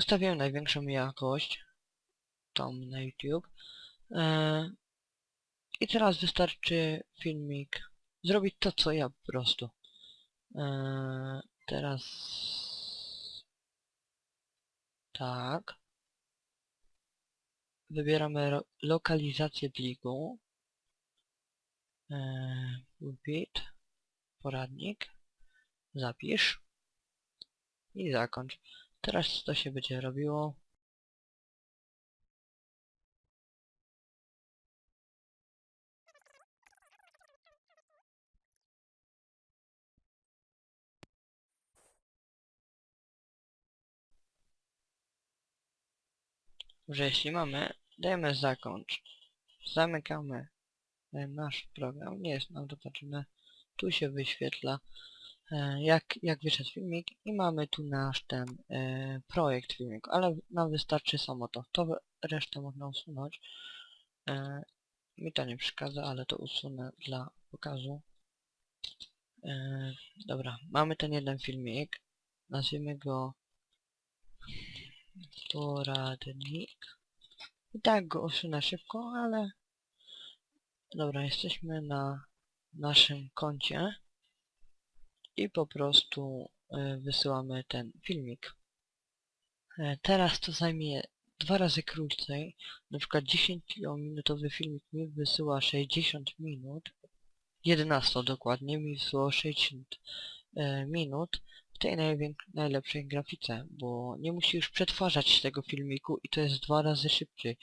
Ustawiłem największą jakość, tą na YouTube. E, I teraz wystarczy filmik zrobić to, co ja po prostu. E, teraz tak. Wybieramy lokalizację pliku. Eee, bit, poradnik, zapisz i zakończ. Teraz to się będzie robiło. że jeśli mamy, dajemy zakończ. Zamykamy e, nasz program. Nie jest nam to potrzebne. Tu się wyświetla jak, jak wyszedł filmik i mamy tu nasz ten e, projekt filmiku, ale nam wystarczy samo to. To resztę można usunąć. E, mi to nie przeszkadza, ale to usunę dla pokazu. E, dobra, mamy ten jeden filmik. Nazwijmy go poradnik. I tak go usunę szybko, ale... Dobra, jesteśmy na naszym koncie. I po prostu e, wysyłamy ten filmik. E, Teraz to zajmie dwa razy krócej. Na przykład 10-minutowy filmik mi wysyła 60 minut. 11 dokładnie mi wysyłało 60 e, minut w tej najlepszej grafice, bo nie musi już przetwarzać tego filmiku i to jest dwa razy szybciej.